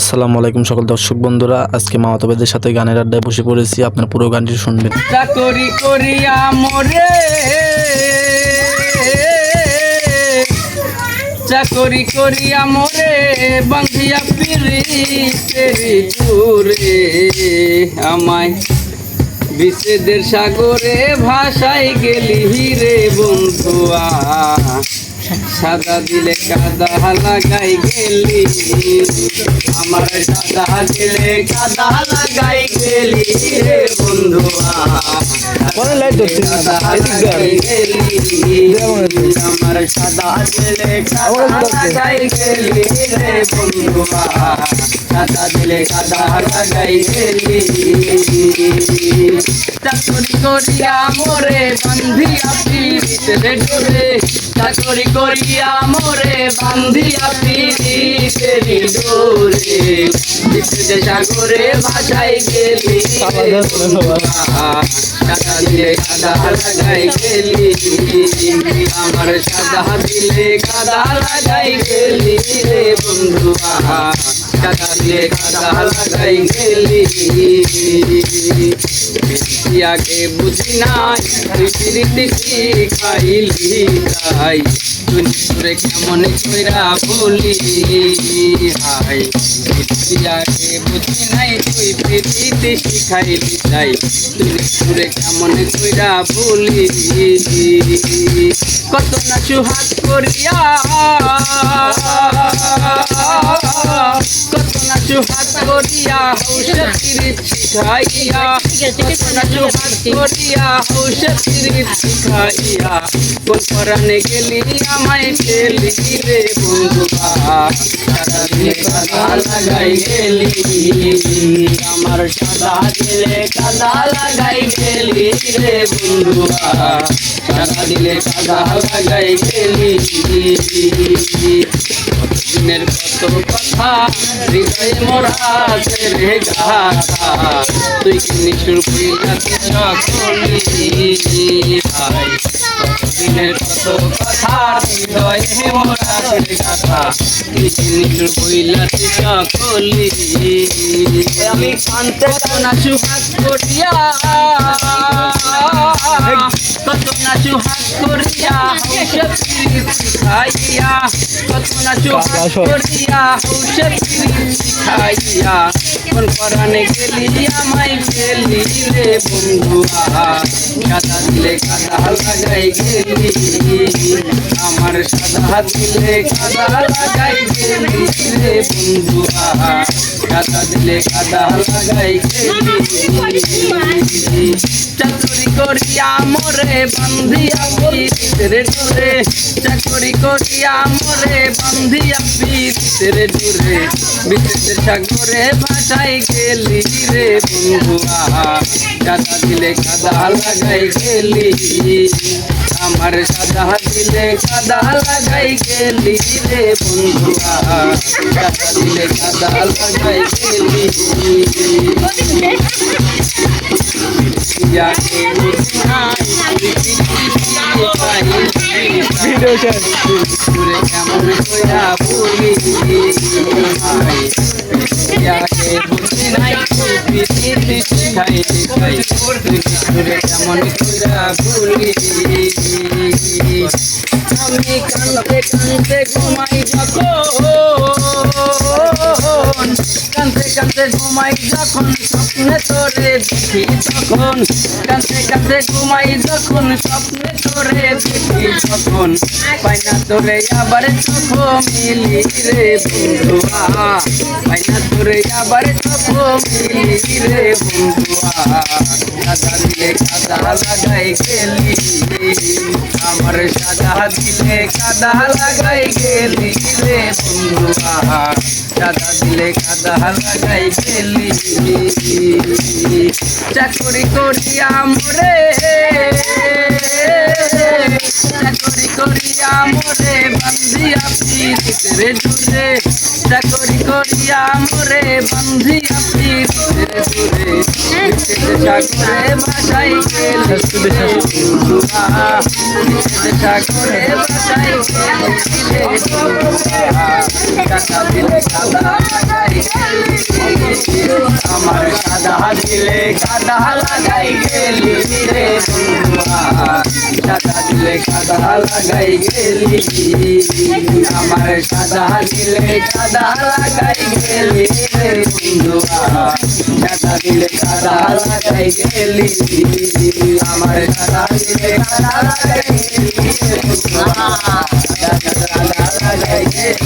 আসসালামু আলাইকুম সকল দর্শক বন্ধুরা। আজকে মামাতবেদের সাথে গানের আড্ডায় বসে পড়েছি। আপনার পুরো গানটি শুনবেন। চাকরি করিয়া মরে, চাকরি করিয়া মরে, বাঁধিয়া পিরি আমায়। বিচ্ছেদের সাগরে ভাষায় গেলি রে বন্ধুয়া। সাদা দিলে কাদা লাগাই গেলি। আমার সাদা দিলে কাদা লাগাই গেলি রে গেলি। আমার সাদা দিলে কাদা লাগাই গেলি রে বন্ধুয়া সাদা দিলে কাদা লাগাই গেলি। চাকরি করিয়া মোরে বান্ধিয়া পিড়িতে ডোরে চাকরি করিয়া মোরে বান্ধিয়া পিড়িতে ডোরে বিপদে সাগরে ভাষাই গেলি। টাকা দিলে কাদা লাগাই গেলি। আমার সাদা দিলে কাদা লাগাই গেলি রে বন্ধুয়া টাকা দিলে কাদা লাগাই গেলি। বুঝি নাই খাইলি তাই। তুই কেমন কইরা বলি? হাই বিয়াকে বুঝি নাই তুই প্রীতি শিখাইলি তাই। তুই সুরে কেমন কইরা বলি? কত না সুহাত করিয়া, কত না সুহাত করিয়া হৌসে পিরিত শিখাইয়া কত না সুহাত করিয়া হৌসে পিরিত শিখাইয়া কোন পরানে গেলি আমায় পেলি রে বন্ধুবা সারা দিলে কাদা লাগাই গেলি আমার সাদা দিলে কাদা লাগাই গেলি রে দিনের কত কথা, হৃদয় মোরা রে গাথা তুই কি নিশুর পিলাতে সকলি হাই দিনের কত কথা, হৃদয় মোরা রে গাথা তুই কি নিশুর পিলাতে সকলি আমি কান্তে না সুহাগ করিয়া। কত না সুহাগ করিয়া হৌসে শিখাইয়া কত না সুহাগ করিয়া হৌসে শিখাইয়া কোন পরানে গেলি আমায় গেলি রে বন্ধুয়া কাদা দিলে কাদা লাগাই গেলি। আমার সাদা দিলে কাদা লাগাই গেলি রে বন্ধুয়া কাদা দিলে কাদা লাগাই গেলি। চাকরি করিয়া মোরে, বান্ধিয়া পিরিতের ডোরে চাকরি করিয়া মোরে, বান্ধিয়া পিরিতের ডোরে বিদ্যুতের সাগরে ভাষাই গেলি রে বন্ধুয়া। কাদা দিলে কাদা লাগাই গেলি। আমার সাদা দিলে কাদা লাগাই গেলি রে বন্ধুয়া। কাদা দিলে কাদা লাগাই গেলি। ভিডিও শেষ আমি কানতে কানতে ঘুমাই যখন কানতে কানতে ঘুমাই যখন স্বপ্নে তোরে দেখি তখন কাঁদতে কাঁদতে ঘুমাই যখন, স্বপ্নে তোরে দেখি তখন পাইনা তোরে আবার চোখ মিলি রে বন্ধুয়া। পাইনা তোরে আবার চোখ মিলি রে বন্ধুয়া। দাদা কাদা লাগাই গেলি। আমার সাদা দিলে কাদা লাগাই গেলি রে বন্ধুয়া সাদা দিলে কাদা লাগাই গেলি। চাকরি করিয়া মোরে চাকরি করিয়া মোরে বান্ধিয়া পিরিতের দূরে চাকরি করিয়া মোরে বান্ধিয়া পিরিতের দূরে সাগরে ভাষাই গেলি সাগরে ভাষাই আমার সাদা দিলে কাদা লাগাই গেলি রে বন্ধুয়া সাদা দিলে কাদা লাগাই গেলি আমার সাদা দিলে কাদা লাগাই গেলি রে বন্ধুয়া সাদা দিলে কাদা লাগাই গেলি আমার সাদা দিলে কাদা লাগাই গেলি রে বন্ধুয়া সাদা লাগাই গেলি